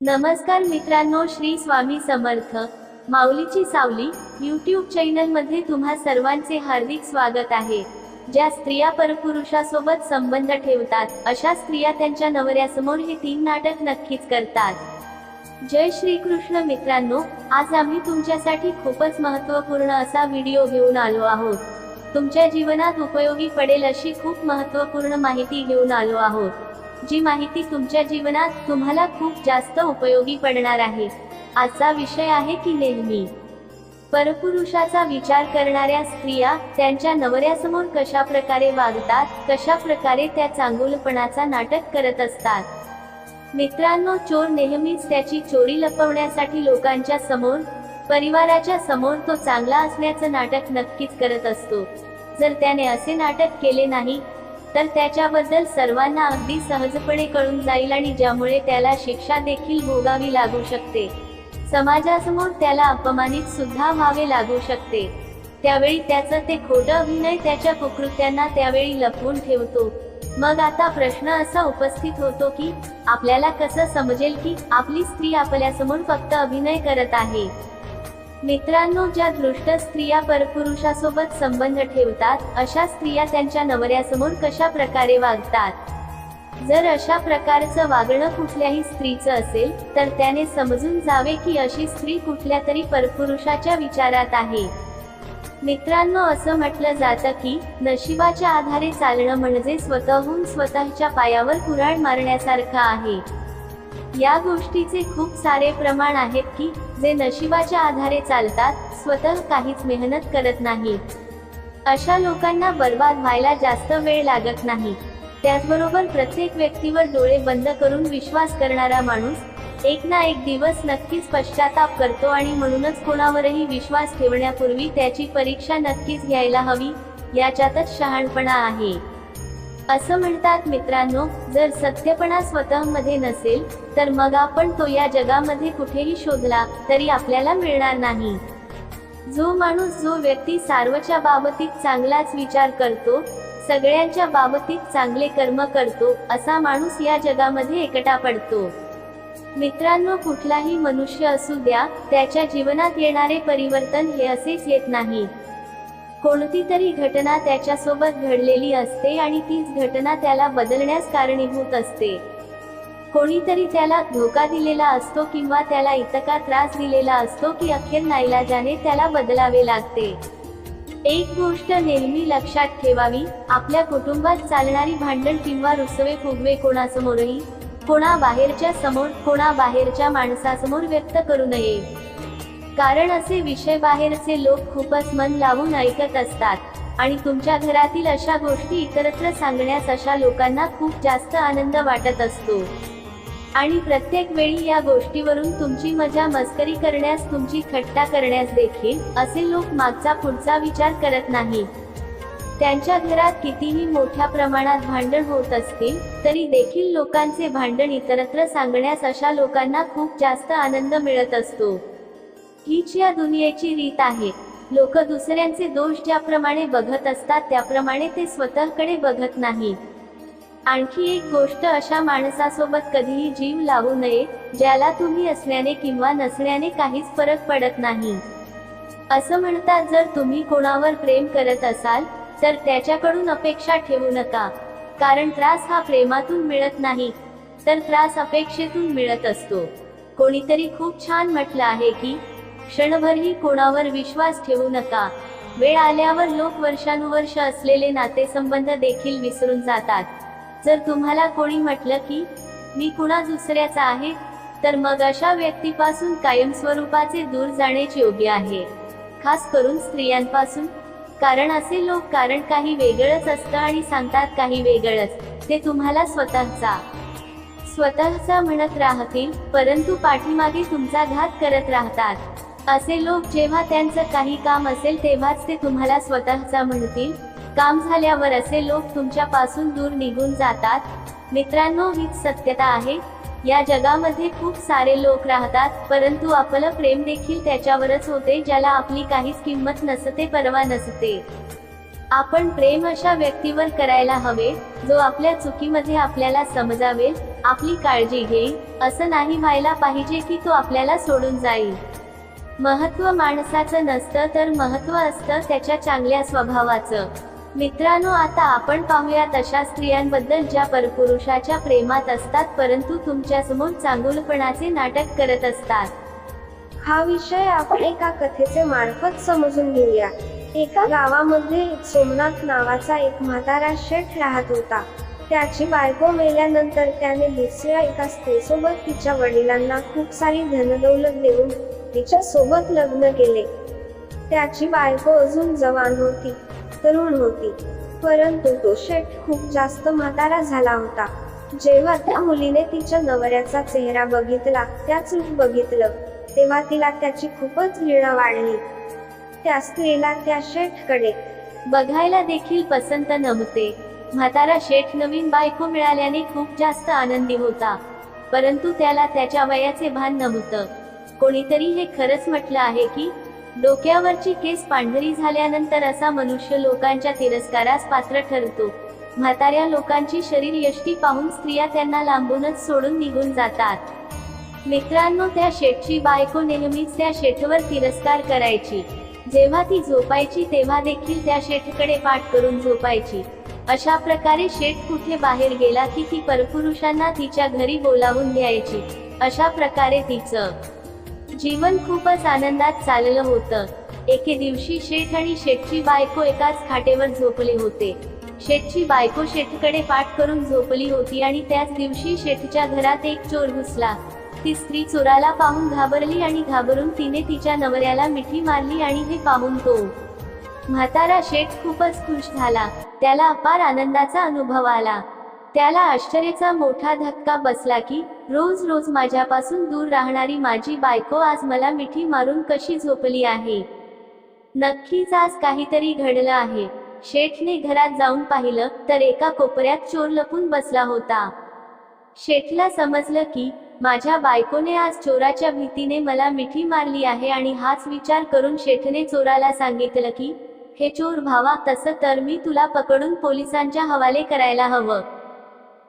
नमस्कार मित्रांनो श्री स्वामी समर्थ. माऊलीची सावली यूट्यूब चॅनलमध्ये तुम्हा सर्वांचे हार्दिक स्वागत आहे. ज्या स्त्रिया परपुरुषासोबत संबंध ठेवतात अशा स्त्रिया त्यांच्या नवऱ्यासमोर हे तीन नाटक नक्कीच करतात. जय श्री कृष्ण मित्रांनो आज आम्ही तुमच्यासाठी खूपच महत्त्वपूर्ण असा व्हिडिओ घेऊन आलो आहोत. तुमच्या जीवनात उपयोगी पडेल अशी खूप महत्त्वपूर्ण माहिती घेऊन आलो आहोत. जी माहिती तुमच्या जीवनात तुम्हाला खूप जास्त उपयोगी पडणार आहे. आजचा विषय आहे की नेहमी. परपुरुषाचा विचार करणाऱ्या स्त्रिया त्यांच्या नवऱ्यासमोर कशा प्रकारे वागतात कशा प्रकारे त्या चांगुलपणाचा नाटक करत असतात. मित्रांनो चोर नेहमीच त्याची चोरी लपवण्यासाठी लोकांच्या समोर परिवाराच्या समोर तो चांगला असण्याचं नाटक नक्कीच करत असतो. जर त्याने असे नाटक केले नाही तर त्याच्याबद्दल सर्वांना अगदी सहजपणे कळून जाईल आणि ज्यामुळे त्याला शिक्षा देखील भोगावी लागू शकते. समाजासमोर त्याला अपमानित सुद्धा व्हावे लागू शकते. त्यावेळी त्याचं ते खोटं अभिनय त्याच्या कुकृत्यांना त्यावेळी लपवून ठेवतो. मग आता प्रश्न असा उपस्थित होतो की आपल्याला कसं समजेल की आपली स्त्री आपल्यासमोर फक्त अभिनय करत आहे? मित्रांनो ज्या दृष्ट स्त्रिया परपुरुषासोबत संबंध ठेवतात अशा स्त्रिया त्यांच्या नवऱ्यासमोर कशा प्रकारे वागतात? जर अशा प्रकारचं वागणं कुठल्याही स्त्रीचं असेल तर त्याने समजून जावे की अशी स्त्री कुठल्या तरी परपुरुषाच्या विचारात आहे. मित्रांनो असं म्हटलं जातं की नशिबाच्या आधारे चालणं म्हणजे स्वतःहून स्वतःच्या पायावर कुऱ्हाड मारण्यासारखं आहे. या गोष्टीचे खूप सारे प्रमाण आहेत की जे नशिबाच्या आधारे चालतात स्वतः काहीच मेहनत करत नाही. अशा लोकांना बर्बाद व्हायला जास्त वेळ लागत नाही. त्याचबरोबर प्रत्येक व्यक्तीवर डोळे बंद करून विश्वास करणारा माणूस एक ना एक दिवस नक्कीच पश्चाताप करतो आणि म्हणूनच कोणावरही विश्वास ठेवण्यापूर्वी त्याची परीक्षा नक्कीच घ्यायला हवी याच्यातच शहाणपणा आहे. असं म्हणतात मित्रांनो जर सत्यपणा स्वतःमध्ये नसेल तर मग आपण तो या जगामध्ये कुठेही शोधला तरी आपल्याला मिळणार नाही. जो माणूस जो व्यक्ती सार्वच्या बाबतीत चांगलाच विचार करतो सगळ्यांच्या बाबतीत चांगले कर्म करतो असा माणूस या जगामध्ये एकटा पडतो. मित्रांनो कुठलाही मनुष्य असू द्या त्याच्या जीवनात येणारे परिवर्तन हे असेच येत नाही. कोणती तरी घटना त्याच्यासोबत घडलेली असते आणि तीच घटना त्याला बदलण्यास कारणीभूत असते. कोणीतरी त्याला धोका दिलेला असतो किंवा त्याला इतका त्रास दिलेला असतो की अखेर नाईलाजाने त्याला बदलावे लागते. एक गोष्ट नेहमी लक्षात ठेवावी आपल्या कुटुंबात चालणारी भांडण किंवा रुसवे फुगवे कोणासमोरही कोणा बाहेरच्या समोर कोणा बाहेरच्या माणसासमोर व्यक्त करू नये. कारण असे विषय बाहेरचे लोक खूपच मन लावून ऐकत असतात. आणि तुमच्या घरातील अशा गोष्टी इतरत्र सांगण्यास अशा लोकांना खूप जास्त आनंद वाटत असतो. आणि प्रत्येक वेळी या गोष्टीवरून तुमची मजा मस्करी करण्यास तुमची खट्टा करण्यास देखील असे लोक मागचा पुढचा विचार करत नाही. त्यांच्या घरात कितीही मोठ्या प्रमाणात भांडण होत असतील तरी देखील लोकांचे भांडण इतरत्र सांगण्यास अशा लोकांना खूप जास्त आनंद मिळत असतो. हीच या दुनियेची रीत आहे. लोक दुसऱ्यांचे दोष ज्याप्रमाणे बघत असतात त्याप्रमाणे ते स्वतःकडे बघत नाही. आणखी एक गोष्ट अशा माणसासोबत कधीही जीव लावू नये ज्याला तुम्ही असण्याने किंवा नसण्याने काहीच फरक पडत नाही. असं म्हणतात जर तुम्ही कोणावर प्रेम करत असाल तर त्याच्याकडून अपेक्षा ठेवू नका. कारण त्रास हा प्रेमातून मिळत नाही तर त्रास अपेक्षेतून मिळत असतो. कोणीतरी खूप छान म्हटलं आहे की क्षणभरही कोणावर विश्वास ठेवू नका. वेळ आल्यावर लोक वर्षानुवर्ष असलेले नातेसंबंध देखील विसरून जातात. जर तुम्हाला कोणी म्हटलं की मी कुणा दुसऱ्याचा आहे तर मग अशा व्यक्तीपासून कायमस्वरूपाचे दूर जाणेच योग्य आहे. खास करून स्त्रियांपासून. कारण असे लोक कारण काही वेगळंच असतं आणि सांगतात काही वेगळंच. ते तुम्हाला स्वतःचा स्वतःचा म्हणत राहतील परंतु पाठीमागे तुमचा घात करत राहतात. असे लोक जेव्हा त्यांचं काही काम असेल तेव्हाच ते तुम्हाला स्वतःचा म्हणतील. काम झाल्यावर असे लोक तुमच्यापासून दूर निघून जातात. मित्रांनो हीच सत्यता आहे. या जगामध्ये खूप सारे लोक राहतात परंतु आपलं प्रेम देखील त्याच्यावरच होते ज्याला आपली काहीच किंमत नसते परवा नसते. आपण प्रेम अशा व्यक्तीवर करायला हवे जो आपल्या चुकीमध्ये आपल्याला समजावेल आपली काळजी घेईल असं नाही व्हायला पाहिजे की तो आपल्याला सोडून जाईल. महत्त्व माणसाचं नसतं तर महत्त्व असतं त्याच्या चांगल्या स्वभावाचं. मित्रांनो आता आपण पाहूयात अशा स्त्रियांबद्दल ज्या परपुरुषाच्या प्रेमात असतात परंतु तुमच्यासमोर चांगुलपणाचे नाटक करत असतात. हा विषय आपण एका कथेचे मार्फत समजून घेऊया. एका गावामध्ये सोमनाथ नावाचा एक म्हातारा शेठ राहत होता. त्याची बायको मेल्यानंतर त्याने दुसऱ्या एका स्त्रीसोबत तिच्या वडिलांना खूप सारी धनदौलत देऊन तिच्या सोबत लग्न केले. त्याची बायको अजून जवान होती तरुण होती. परंतु तो शेठ खूप जास्त म्हातारा झाला होता. जेव्हा त्या मुलीने तिच्या नवऱ्याचा चेहरा बघितला त्याच रूप बघितलं तेव्हा तिला त्याची खूपच घृणा वाढली. त्या स्त्रीला त्या शेठकडे बघायला देखील पसंत नव्हते. म्हातारा शेठ नवीन बायको मिळाल्याने खूप जास्त आनंदी होता. परंतु त्याला त्याच्या वयाचे भान नव्हतं. कोणीतरी हे खरंच म्हटलं आहे की डोक्यावरची केस पांढरी झाल्यानंतर असा मनुष्य लोकांच्या तिरस्कारास पात्र ठरतो. म्हाताऱ्या लोकांची शरीर यष्टी पाहून स्त्रिया त्यांना लांबूनच सोडून निघून जातात. मित्रांनो त्या शेठची बायको नेहमीच त्या शेठवर तिरस्कार करायची. जेव्हा ती झोपायची तेव्हा देखील त्या शेठकडे पाठ करून झोपायची. अशा प्रकारे शेठ कुठे बाहेर गेला की ती परपुरुषांना तिच्या घरी बोलावून घ्यायची अशा प्रकारे तिचं जीवन खूपच आनंदात चाललं होतं. एके दिवशी शेठ आणि शेठची बायको एकाच खाटेवर झोपले होते. शेठची बायको शेठकडे पाठ करून झोपली होती आणि त्याच दिवशी शेठच्या घरात एक चोर घुसला. ती स्त्री चोराला पाहून घाबरली आणि घाबरून तिने तिच्या नवऱ्याला मिठी मारली आणि हे पाहून तो म्हातारा शेठ खूपच खुश झाला. त्याला अपार आनंदाचा अनुभव आला. त्याला आश्चर्याचा मोठा धक्का बसला की रोज रोज माझ्यापासून दूर राहणारी माझी बायको आज मला मिठी मारून कशी झोपली आहे? नक्कीच आज काहीतरी घडलं आहे. शेठने घरात जाऊन पाहिलं तर एका कोपऱ्यात चोर लपून बसला होता. शेठला समजलं की माझ्या बायकोने आज चोराच्या भीतीने मला मिठी मारली आहे आणि हाच विचार करून शेठने चोराला सांगितलं की हे चोर भावा तसं तर मी तुला पकडून पोलिसांच्या हवाले करायला हवं.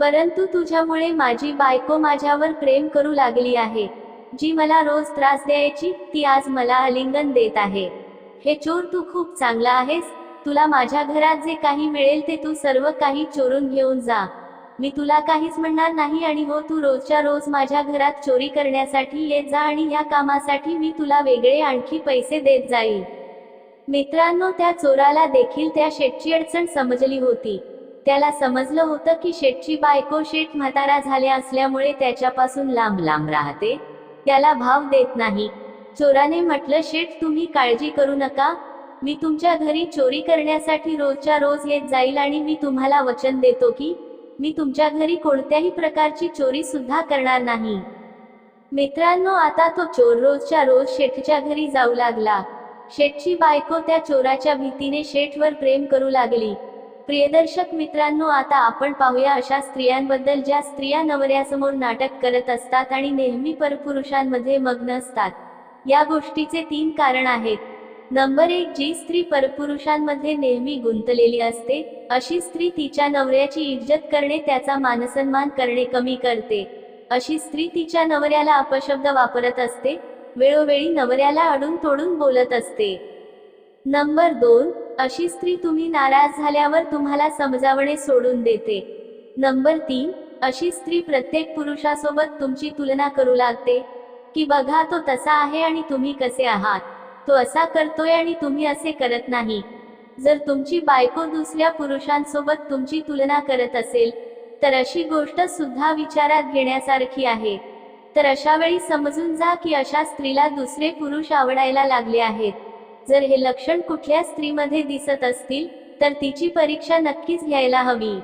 परंतु तुझ्यामुळे माझी बायको माझ्यावर प्रेम करू लागली आहे. जी मला रोज त्रास द्यायची ती आज मला आलिंगन देत आहे. हे चोर तू खूप चांगला आहेस. तुला माझ्या घरात जे काही मिळेल ते तू सर्व काही चोरून घेऊन जा. मी तुला काहीच म्हणणार नाही आणि हो तू रोजच्या रोज माझ्या घरात चोरी करण्यासाठी येत जा आणि या कामासाठी मी तुला वेगळे आणखी पैसे देत जाईल. मित्रांनो त्या चोराला देखील त्या शेटची अडचण समजली होती. त्याला समजलं होतं की शेठची बायको शेठ म्हातारा झाल्या असल्यामुळे त्याच्यापासून लांब लांब राहते. त्याला भाव देत नाही. चोराने म्हटलं शेठ तुम्ही काळजी करू नका. मी तुमच्या घरी चोरी करण्यासाठी रोजच्या रोज येत जाईल आणि मी तुम्हाला वचन देतो की मी तुमच्या घरी कोणत्याही प्रकारची चोरी सुद्धा करणार नाही. मित्रांनो आता तो चोर रोजच्या रोज शेठच्या घरी जाऊ लागला. शेठची बायको त्या चोराच्या भीतीने शेठवर प्रेम करू लागली. प्रियदर्शक मित्रांनो आता आपण पाहूया अशा स्त्रियांबद्दल ज्या स्त्रिया नवऱ्यासमोर नाटक करत असतात आणि नेहमी परपुरुषांमध्ये मग्न असतात. या गोष्टीचे तीन कारण आहेत. नंबर एक जी स्त्री परपुरुषांमध्ये नेहमी गुंतलेली असते अशी स्त्री तिच्या नवऱ्याची इज्जत करणे त्याचा मानसन्मान करणे कमी करते. अशी स्त्री तिच्या नवऱ्याला अपशब्द वापरत असते वेळोवेळी नवऱ्याला अडून तोडून बोलत असते. नंबर दोन अशी स्त्री तुम्ही नाराज झाल्यावर तुम्हाला समजावणे सोडून देते. नंबर तीन अशी स्त्री प्रत्येक पुरुषासोबत तुमची तुलना करू लागते. की बघा तो तसा आहे आणि तुम्ही कसे आहात. तो असा करतोय आणि तुम्ही असे करत नाही. जर तुमची बायको दुसऱ्या पुरुषांसोबत तुमची तुलना करत असेल तर अशी गोष्ट सुद्धा विचारात घेण्यासारखी आहे. तर अशा वेळी समजून जा की अशा स्त्रीला दुसरे पुरुष आवडायला लागले आहेत. जर हे लक्षण कुठल्या स्त्रीमध्ये दिसत असतील तर तिची परीक्षा नक्कीच घ्यायला हवी.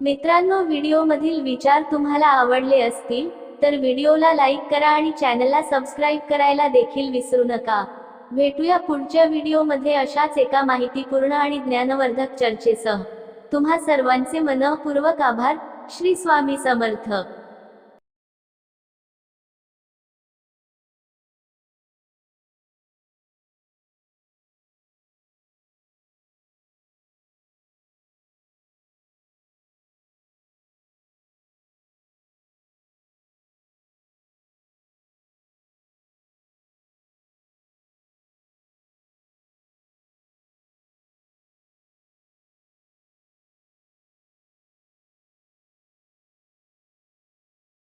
मित्रांनो व्हिडिओमधील विचार तुम्हाला आवडले असतील तर व्हिडिओला लाईक करा आणि चॅनलला सबस्क्राईब करायला देखील विसरू नका. भेटूया पुढच्या व्हिडिओमध्ये अशाच एका माहितीपूर्ण आणि ज्ञानवर्धक चर्चेसह. तुम्हा सर्वांचे मनःपूर्वक आभार. श्री स्वामी समर्थ.